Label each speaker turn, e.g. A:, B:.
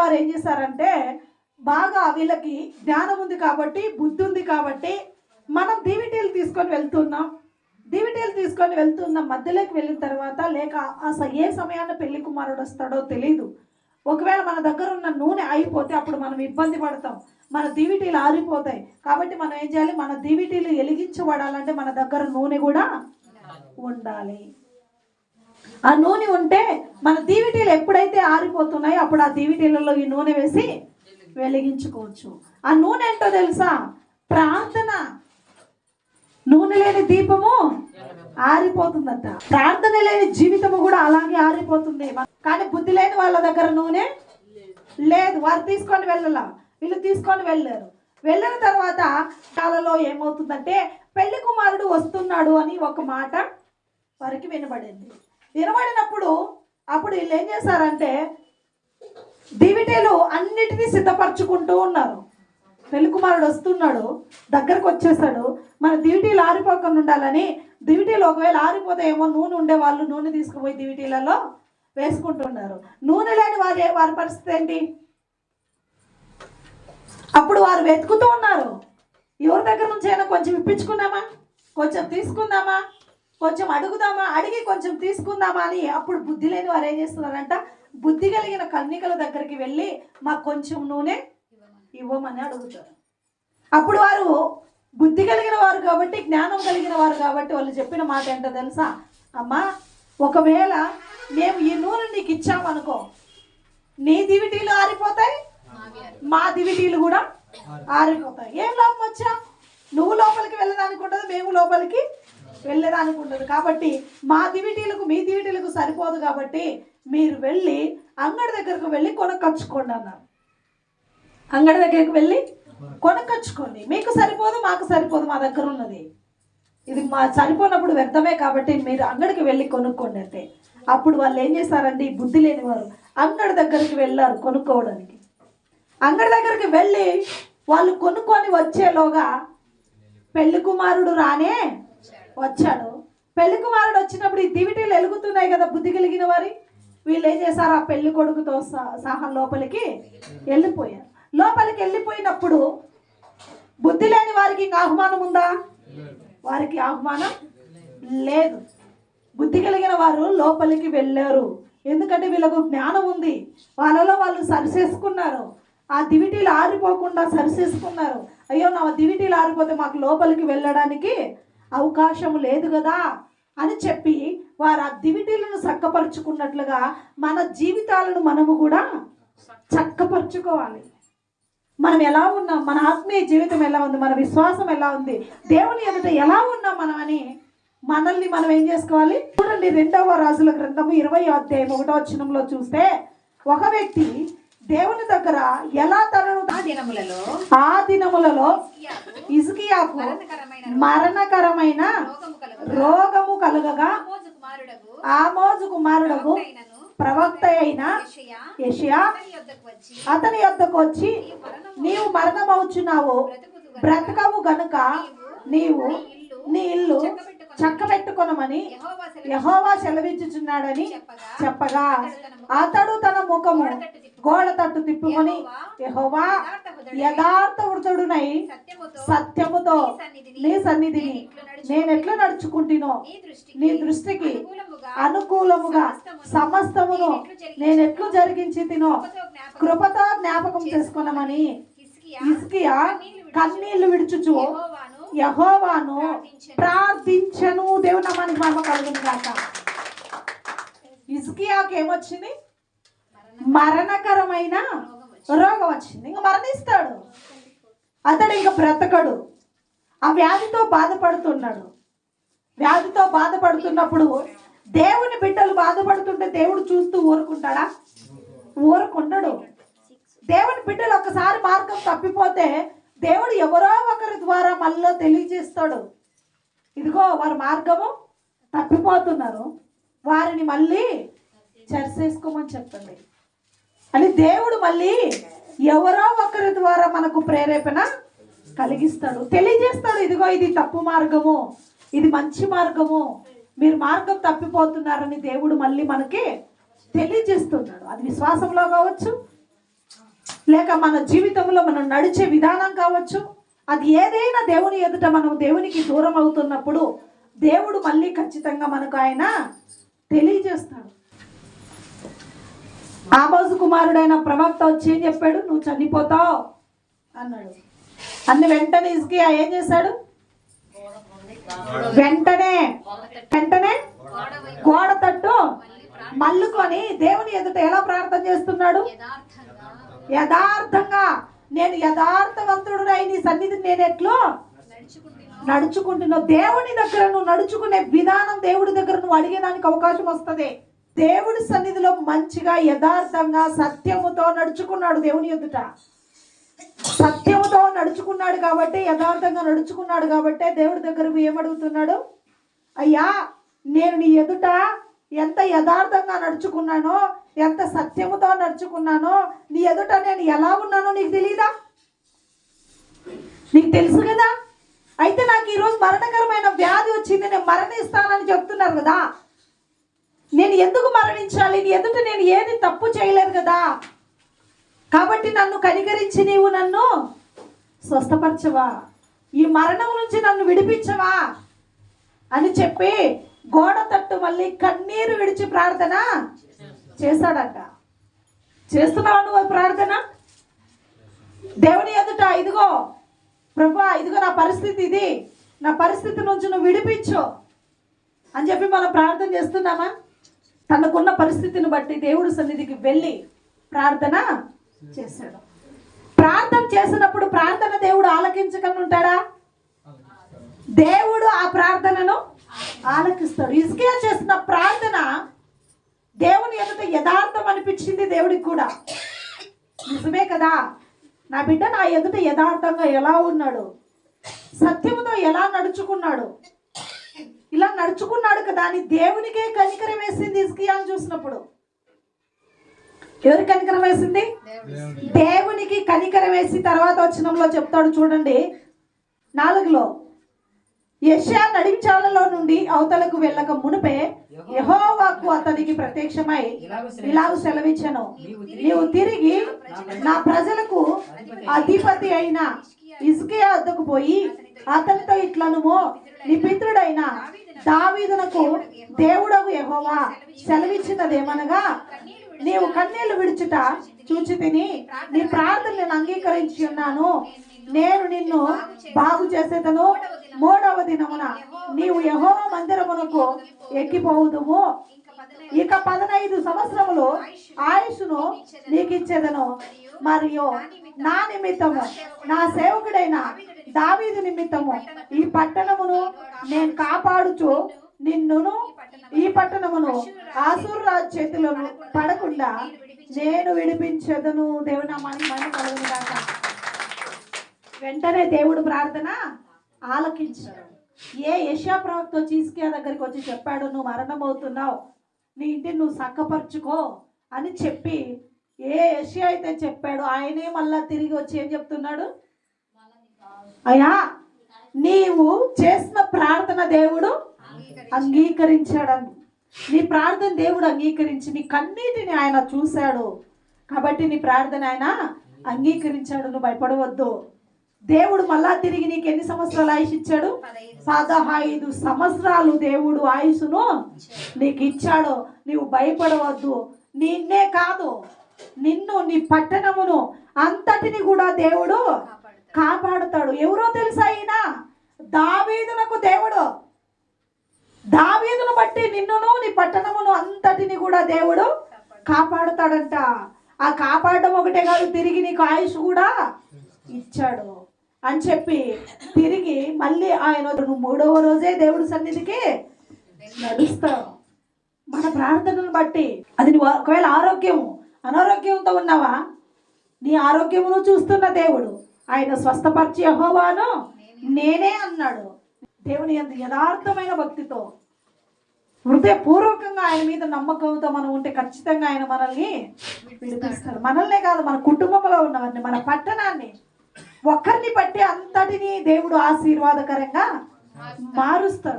A: వారు ఏం చేశారంటే బాగా వీళ్ళకి జ్ఞానం ఉంది కాబట్టి బుద్ధి ఉంది కాబట్టి మనం దీవిటీలు తీసుకొని వెళ్తున్నాం. దీవిటీలు తీసుకొని వెళ్తున్నాం మధ్యలోకి వెళ్ళిన తర్వాత లేక అసలు ఏ సమయాన పెళ్ళి కుమారుడు వస్తాడో తెలియదు ఒకవేళ మన దగ్గర ఉన్న నూనె అయిపోతే అప్పుడు మనం ఇబ్బంది పడతాం. మన దీవిటీలు ఆరిపోతాయి. కాబట్టి మనం ఏం చేయాలి? మన దీవిటీలు వెలిగించబడాలంటే మన దగ్గర నూనె కూడా ఉండాలి. ఆ నూనె ఉంటే మన దీవిటీలు ఎప్పుడైతే ఆరిపోతున్నాయో అప్పుడు ఆ దీవిటీలలో ఈ నూనె వేసి వెలిగించుకోవచ్చు. ఆ నూనె ఏంటో తెలుసా? ప్రార్థన. నూనె లేని దీపము ఆరిపోతుందట. ప్రార్థన లేని జీవితము కూడా అలాగే ఆరిపోతుంది. కానీ బుద్ధి లేని వాళ్ళ దగ్గర నూనె లేదు. వారు తీసుకొని వెళ్ళలా. వీళ్ళు తీసుకొని వెళ్ళారు. వెళ్ళిన తర్వాత కాలలో ఏమవుతుందంటే పెళ్ళి కుమారుడు వస్తున్నాడు అని ఒక మాట వారికి వినబడింది. వినబడినప్పుడు అప్పుడు వీళ్ళు ఏం చేశారంటే దివిటీలు అన్నిటినీ సిద్ధపరచుకుంటూ ఉన్నారు. పెళ్ళికుమారుడు వస్తున్నాడు దగ్గరకు వచ్చేసాడు మన దివిటీలు ఆరిపోకుండా ఉండాలని దివిటీలు ఒకవేళ ఆరిపోతే ఏమో నూనె ఉండే వాళ్ళు నూనె తీసుకుపోయి దివిటీలలో వేసుకుంటున్నారు. నూనె లేని వారి వారి పరిస్థితి ఏంటి? అప్పుడు వారు వెతుకుతూ ఉన్నారు. ఎవరి దగ్గర నుంచి అయినా కొంచెం ఇప్పించుకుందామా? కొంచెం తీసుకుందామా? కొంచెం అడుగుదామా? అడిగి కొంచెం తీసుకుందామా అని అప్పుడు బుద్ధి లేని వారు ఏం చేస్తున్నారంట? బుద్ధి కలిగిన కన్నికల దగ్గరికి వెళ్ళి మాకు కొంచెం నూనె ఇవ్వమని అడుగుతారు. అప్పుడు వారు బుద్ధి కలిగిన వారు కాబట్టి జ్ఞానం కలిగిన వారు కాబట్టి వాళ్ళు చెప్పిన మాట ఏంటో తెలుసా? అమ్మా ఒకవేళ మేము ఈ నూనె నీకు ఇచ్చామనుకో నీ దివిటీలు ఆరిపోతాయి మా దివిటీలు కూడా ఆరిపోతాయి. ఏం లాభం వచ్చా? నువ్వు లోపలికి వెళ్ళడానికి ఉండదు మేము లోపలికి వెళ్ళడానికి ఉండదు కాబట్టి మా దివిటీలకు మీ దివిటీలకు సరిపోదు కాబట్టి మీరు వెళ్ళి అంగడి దగ్గరకు వెళ్ళి కొనకొచ్చుకోండి అన్నారు. అంగడి దగ్గరికి వెళ్ళి కొనకొచ్చుకోండి మీకు సరిపోదు మాకు సరిపోదు మా దగ్గర ఉన్నది. ఇది మా చనిపోయినప్పుడు వ్యర్థమే కాబట్టి మీరు అంగడికి వెళ్ళి కొనుక్కోండి అంతే. అప్పుడు వాళ్ళు ఏం చేశారండి బుద్ధి లేని వారు అంగడి దగ్గరికి వెళ్ళారు కొనుక్కోవడానికి. అంగడి దగ్గరికి వెళ్ళి వాళ్ళు కొనుక్కొని వచ్చేలోగా పెళ్ళి కుమారుడు రానే వచ్చాడు. పెళ్ళి కుమారుడు వచ్చినప్పుడు ఈ దివిటీలు వెలుగుతున్నాయి కదా బుద్ధి కలిగిన వారి. వీళ్ళు ఏం చేశారు? ఆ పెళ్ళి కొడుకుతో సహా లోపలికి వెళ్ళిపోయారు. లోపలికి వెళ్ళిపోయినప్పుడు బుద్ధి లేని వారికి ఇంకా ఆహ్వానం ఉందా? వారికి ఆహ్వానం లేదు. బుద్ధి కలిగిన వారు లోపలికి వెళ్ళారు. ఎందుకంటే వీళ్ళకు జ్ఞానం ఉంది. వాళ్ళలో వాళ్ళు సరిచేసుకున్నారు. ఆ దివిటీలు ఆరిపోకుండా సరిచేసుకున్నారు. అయ్యో నా దివిటీలు ఆరిపోతే మాకు లోపలికి వెళ్ళడానికి అవకాశం లేదు కదా అని చెప్పి వారు ఆ దివిటీలను చక్కపరుచుకున్నట్లుగా మన జీవితాలను మనము కూడా చక్కపరుచుకోవాలి. మనం ఎలా ఉన్నాం? మన ఆత్మీయ జీవితం ఎలా ఉంది? మన విశ్వాసం ఎలా ఉంది? దేవుని ఎదుట ఎలా ఉన్నాం మనం అని మనల్ని మనం ఏం చేసుకోవాలి? చూడండి రెండవ రాజుల గ్రంథము ఇరవై అధ్యాయం ఒకటో వచనంలో చూస్తే ఒక వ్యక్తి దేవుని దగ్గర ఎలా తనను
B: ఆ దినములలో
A: ఆ దినములలో
B: హిజ్కియాకు
A: ఇజ్కియాకు
B: మరణకరమైన రోగము కలుగు
A: రోగము కలుగగా.
B: ఆమోజు
A: కుమారుడకు
B: అయినను
A: ప్రవక్త అయిన
B: యెషయా అతని యొద్దకు వచ్చి
A: నీవు మరణమవుచున్నావు. బ్రతకవు గనుక నీవు నీ ఇల్లు చక్కబెట్టుకొనమని
B: యెహోవా సెలవు
A: యహోవా సెలవిచ్చుచున్నాడని
B: చెప్పగా
A: చెప్పగా అతడు తన ముఖము గోడ తట్టు తిప్పుకొని యహోవా యథార్థ వృతుడునై
B: సత్యముతో
A: నీ సన్నిధిని నేనెట్లా నడుచుకుంటునో
B: నీ దృష్టికి
A: నీ దృష్టికి
B: అనుకూలముగా
A: సమస్తమును నేనెట్లు జరిగించి తినో కృపతో జ్ఞాపకం చేసుకున్నామని ఇస్కియా కన్నీళ్ళు విడుచుచు.
B: యెహోవాను
A: ప్రార్థించను. దేవుని నామానికి మహిమ కలుగును గాక. ఇస్కియాకి ఏమొచ్చింది మరణకరమైన రోగం వచ్చింది. ఇంకా మరణిస్తాడు. అతడు ఇంకా బ్రతకడు. ఆ వ్యాధితో బాధపడుతున్నాడు. వ్యాధితో బాధపడుతున్నప్పుడు దేవుని బిడ్డలు బాధపడుతుంటే దేవుడు చూస్తూ ఊరుకుంటాడా? ఊరుకుండడు. దేవుని బిడ్డలు ఒకసారి మార్గం తప్పిపోతే దేవుడు ఎవరో ఒకరి ద్వారా మళ్ళీ తెలియజేస్తాడు. ఇదిగో వారి మార్గము తప్పిపోతున్నారు. వారిని మళ్ళీ చర్చేసుకోమని చెప్పండి. అని దేవుడు మళ్ళీ ఎవరో ఒకరి ద్వారా మనకు ప్రేరేపణ కలిగిస్తాడు. తెలియజేస్తాడు ఇదిగో ఇది తప్పు మార్గము ఇది మంచి మార్గము మీరు మార్గం తప్పిపోతున్నారని దేవుడు మళ్ళీ మనకి తెలియజేస్తున్నాడు. అది విశ్వాసంలో కావచ్చు లేక మన జీవితంలో మనం నడిచే విధానం కావచ్చు అది ఏదైనా దేవుని ఎదుట మనం దేవునికి దూరం అవుతున్నప్పుడు దేవుడు మళ్ళీ ఖచ్చితంగా మనకు ఆయన తెలియజేస్తాడు. ఆమోజు కుమారుడైన ప్రవక్త వచ్చి ఏం చెప్పాడు? నువ్వు చనిపోతావు. అన్నాడు. అన్ని వెంటనే ఇసుకి ఏం చేశాడు? వెంటనే వెంటనే గోడ తట్టు మల్లుకొని దేవుని ఎదుట ఎలా ప్రార్థన చేస్తున్నాడు?
B: యథార్థంగా.
A: నేను యథార్థవంతుడునై నీ సన్నిధిని నేను ఎట్లు
B: నడుచుకుంటున్నావు
A: దేవుని దగ్గర నువ్వు నడుచుకునే విధానం దేవుడి దగ్గర నువ్వు అడిగేదానికి అవకాశం వస్తుంది. దేవుడి సన్నిధిలో మంచిగా యథార్థంగా సత్యముతో నడుచుకున్నాడు దేవుని ఎదుట. సత్యముతో నడుచుకున్నాడు కాబట్టి యథార్థంగా నడుచుకున్నాడు కాబట్టి దేవుడి దగ్గర ఏమడుగుతున్నాడు? అయ్యా నేను నీ ఎదుట ఎంత యథార్థంగా నడుచుకున్నానో ఎంత సత్యముతో నడుచుకున్నానో నీ ఎదుట నేను ఎలా ఉన్నానో నీకు తెలీదా? నీకు తెలుసు కదా? అయితే నాకు ఈరోజు మరణకరమైన వ్యాధి వచ్చింది నేను మరణిస్తానని చెప్తున్నారు కదా? నేను ఎందుకు మరణించాలి? నీ ఎదుట నేను ఏది తప్పు చేయలేదు కదా? కాబట్టి నన్ను కనికరించి నీవు నన్ను స్వస్థపరచవా? ఈ మరణం నుంచి నన్ను విడిపించవా? అని చెప్పి గోడ తట్టు మళ్ళీ కన్నీరు విడిచి ప్రార్థన చేశాడంట. చేస్తున్నావా నువ్వు ప్రార్థన? దేవుని ఎదుట ఇదిగో ప్రభా ఇదిగో నా పరిస్థితి ఇది. నా పరిస్థితి నుంచి నువ్వు విడిపించు అని చెప్పి మనం ప్రార్థన చేస్తున్నామా? తనకున్న పరిస్థితిని బట్టి దేవుడి సన్నిధికి వెళ్ళి ప్రార్థన చేశాడు. ప్రార్థన చేసినప్పుడు ప్రార్థన దేవుడు ఆలకించకుండా ఉంటాడా? దేవుడు ఆ ప్రార్థనను ఆలకిస్తాడు. ఇసుకే చేసిన ప్రార్థన దేవుని ఎదుట యథార్థం అనిపించింది దేవుడికి కూడా. నిజమే కదా? నా బిడ్డ నా ఎదుట యథార్థంగా ఎలా ఉన్నాడు? సత్యముతో ఎలా నడుచుకున్నాడు? ఇలా నడుచుకున్నాడు కదా అని దేవునికే కనికరం వేసింది ఇస్కియాని చూసినప్పుడు. ఎవరికి కనికరం వేసింది? దేవునికి. కనికరం వేసి తర్వాత వచనంలో చెప్తాడు చూడండి. నాలుగులో యెషయా నడిచాలలో నుండి అవతలకు వెళ్ళక మునిపే యెహోవాకు అతనికి ప్రత్యక్షమై ఇలాగ సెలవిచ్చను. నీవు తిరిగి నా ప్రజలకు అధిపతి అయిన ఇసుకే వద్దకు పోయి అతనితో ఇట్లనుమో నీ పితృడైన దావీదునకు దేవుడవు యెహోవా సెలవిచ్చినదేమనగా నీవు కన్నీళ్ళు విడుచుట చూచి తిని నీ ప్రార్థన నేను అంగీకరించి ఉన్నాను. నేను నిన్ను బాగు చేసేదను. మూడవ దినమున నీవు యహోవ మందిరమునకు ఎక్కిపోవుదుము ఇక పదనైదు సంవత్సరములు ఆయుష్ను నీకు ఇచ్చేదను మరియు నా నిమిత్తము నా సేవకుడైన దావీదు నిమిత్తము ఈ పట్టణమును నేను కాపాడుచు నిన్నును ఈ పట్టణమును ఆసూరు రాజు చేతిలో పడకుండా నేను విడిపించదను. దేవుని వెంటనే దేవుడు ప్రార్థన ఆలకించాడు. ఏ యశా ప్రవక్త వచ్చి దగ్గరికి వచ్చి చెప్పాడు నువ్వు మరణమవుతున్నావు. నీ ఇంటిని నువ్వు సక్కపరుచుకో అని చెప్పి ఏ యశి అయితే చెప్పాడు ఆయనే మళ్ళా తిరిగి వచ్చి ఏం చెప్తున్నాడు? అయ్యా నీవు చేసిన ప్రార్థన దేవుడు అంగీకరించాడని. నీ ప్రార్థన దేవుడు అంగీకరించి నీ కన్నీటిని ఆయన చూశాడు. కాబట్టి నీ ప్రార్థన ఆయన అంగీకరించాడు. నువ్వు భయపడవద్దు. దేవుడు మళ్ళా తిరిగి నీకు ఎన్ని సంవత్సరాలు ఆయుష్ ఇచ్చాడు? పదహైదు. సంవత్సరాలు దేవుడు ఆయుసును నీకు ఇచ్చాడు. నీవు భయపడవద్దు. నిన్నే కాదు నిన్ను నీ పట్టణమును అంతటిని కూడా దేవుడు కాపాడుతాడు. ఎవరో తెలుసా ఈయన? దావీదునకు దేవుడు. దావీదును బట్టి నిన్నును నీ పట్టణమును అంతటిని కూడా దేవుడు కాపాడుతాడంట. ఆ కాపాడడం ఒకటే కాదు తిరిగి నీకు ఆయుష్ కూడా ఇచ్చాడు. అని చెప్పి తిరిగి మళ్ళీ ఆయన నువ్వు మూడవ రోజే దేవుడి సన్నిధికి నడుస్తావు మన ప్రార్థనను బట్టి. అది నువ్వు ఒకవేళ ఆరోగ్యము అనారోగ్యంతో ఉన్నావా? నీ ఆరోగ్యమును చూస్తున్న దేవుడు. ఆయన స్వస్థపరిచి యెహోవాను నేనే అన్నాడు. దేవుని ఎంత యథార్థమైన భక్తితో హృదయపూర్వకంగా ఆయన మీద నమ్మకంతో మనం ఉంటే ఖచ్చితంగా ఆయన మనల్ని విడిపిస్తాడు. మనల్నే కాదు మన కుటుంబంలో ఉన్నవారిని మన పట్టణాన్ని ఒక్కరిని బట్టి అంతటిని దేవుడు ఆశీర్వాదకరంగా మారుస్తాడు.